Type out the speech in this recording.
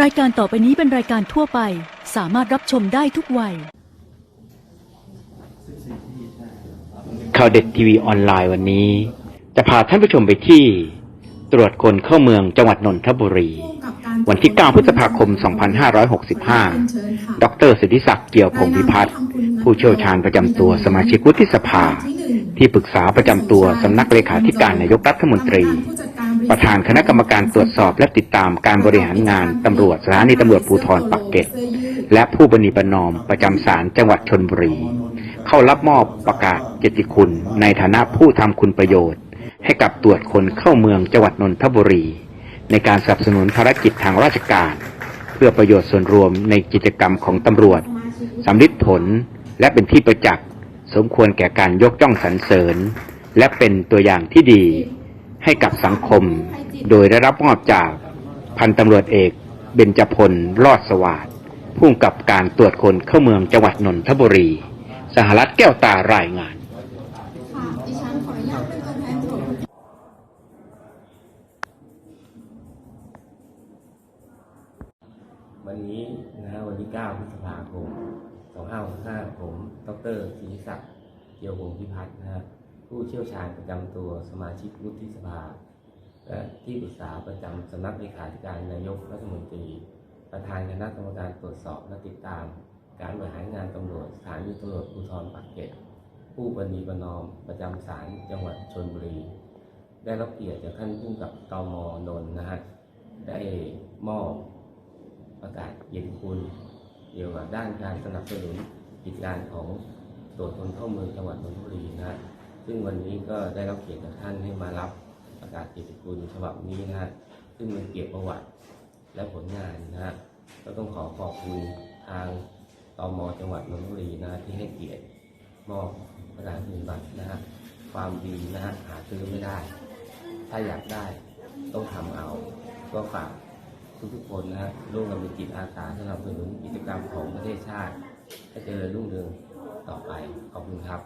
รายการต่อไปนี้เป็นรายการทั่วไป สามารถรับชมได้ทุกวัย ข่าวเด็ดทีวีออนไลน์วันนี้ จะพาท่านผู้ชมไปที่ ตรวจคนเข้าเมืองจังหวัดนนทบุรี วันที่ 9 พฤษภาคม 2565 ดรสิทธิศักดิ์เกี่ยวพงพิพัฒน์ผู้เชี่ยวชาญประจำตัวสมาชิกวุฒิสภา ที่ปรึกษาประจำตัวสำนักเลขาธิการนายกรัฐมนตรี ประธานคณะกรรมการตรวจสอบและติดตามการบริหารงานตำรวจสถานีตำรวจภูธรปักเกร็ดและผู้บณีประนอมประจำศาลจังหวัดชนบุรี เข้ารับมอบประกาศเกียรติคุณ ในฐานะผู้ทำคุณประโยชน์ ให้กับตรวจคนเข้าเมืองจังหวัดนนทบุรี ในการสนับสนุนภารกิจทางราชการ เพื่อประโยชน์ส่วนรวมในกิจกรรมของตำรวจสำลิดผลและเป็นที่ประจักษ์สมควรแก่การยกย่องสรรเสริญ และเป็นตัวอย่างที่ดี ให้กับสังคม โดยได้รับมอบจากพันตำรวจเอกเบญจพลรอดสวัสดิ์ผู้กำกับการตรวจคนเข้าเมืองจังหวัดนนทบุรี สหรัฐแก้วตารายงานค่ะดิฉันขออนุญาตเป็นตัวแทนผมวันนี้นะฮะวันที่ 9 พฤษภาคม 2565ผม ดรศิริศักดิ์ เกียววงศ์พิพัฒน์นะฮะ ผู้เชี่ยวชาญประจำตัวสมาชิกวุฒิสภา และที่ปรึกษาประจำสำนักเลขาธิการนายกรัฐมนตรี ประธานคณะกรรมการตรวจสอบและติดตาม การบริหารงานตำรวจสถานีตำรวจภูธรปากเกร็ดผู้บันีประนอมประจำศาลจังหวัดชนบุรี ได้รับเกียรติจากท่านผู้กับตมนนท์นะฮะได้มอบประกาศเกียรติคุณเกี่ยวกับด้านการสนับสนุนกิจการของตรวจคนเข้าเมืองจังหวัดนนทบุรีนะฮะ ซึ่งวันนี้ก็ได้รับเกียรติจากท่านให้มารับประกาศเกียรติคุณฉบับนี้นะฮะซึ่งเป็นเกียรติประวัติและผลงานนะฮะก็ต้องขอขอบคุณทางตมจังหวัดนนทบุรีนะที่ให้เกียรติมอบประกาศนียบัตรนะฮะความดีนะฮะหาซื้อไม่ได้ ถ้าอยากได้ต้องทำเอา ก็ฝากทุกๆคนนะฮะร่วมกันเป็นจิตอาสาสนับสนุนกิจกรรมของประเทศชาติให้เจริญรุ่งเรืองต่อไปขอบคุณครับ